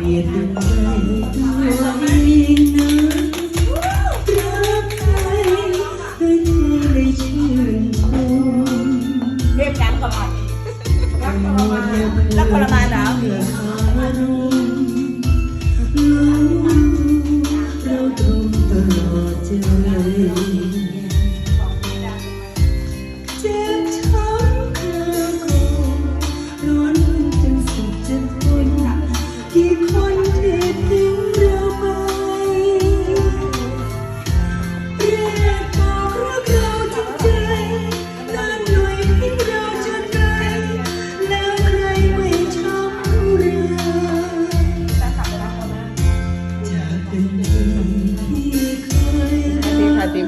เปลี่ยนเป็นใจตัวเองนะรักใครให้ได้ชื่นชมเรียกน้ำก่อนรักทรมานรักทรมานเหรอเมื่ออารมณ์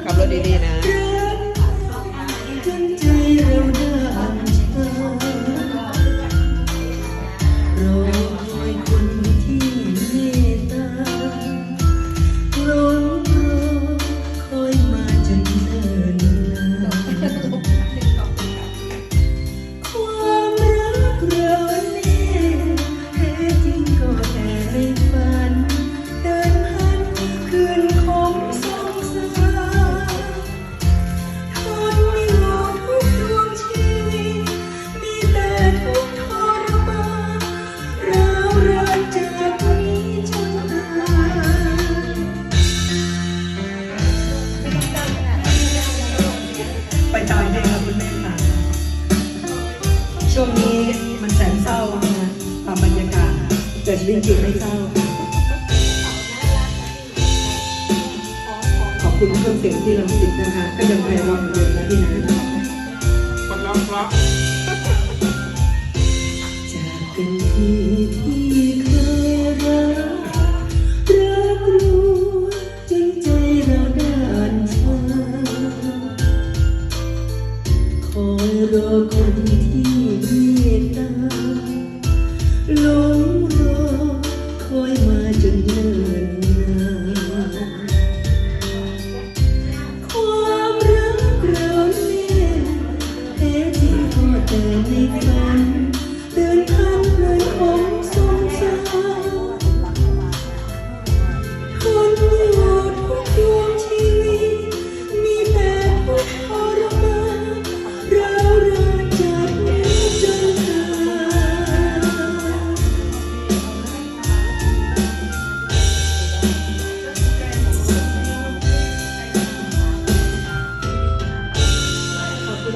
ขับรถดีๆนะ ไปตามเพลงค่ะคุณแม่ค่ะ ช่วงนี้มันแสนเศร้านะตามบรรยากาศเกิดลิ้นจิตไม่เศร้า ขอบคุณเครื่องเสียงที่เราสิทธิ์นะคะ ก็ยังไพเราะเหมือนเดิมนะพี่นะคนร้องเพรา ตตาหลงรอคอยมาจนเธอ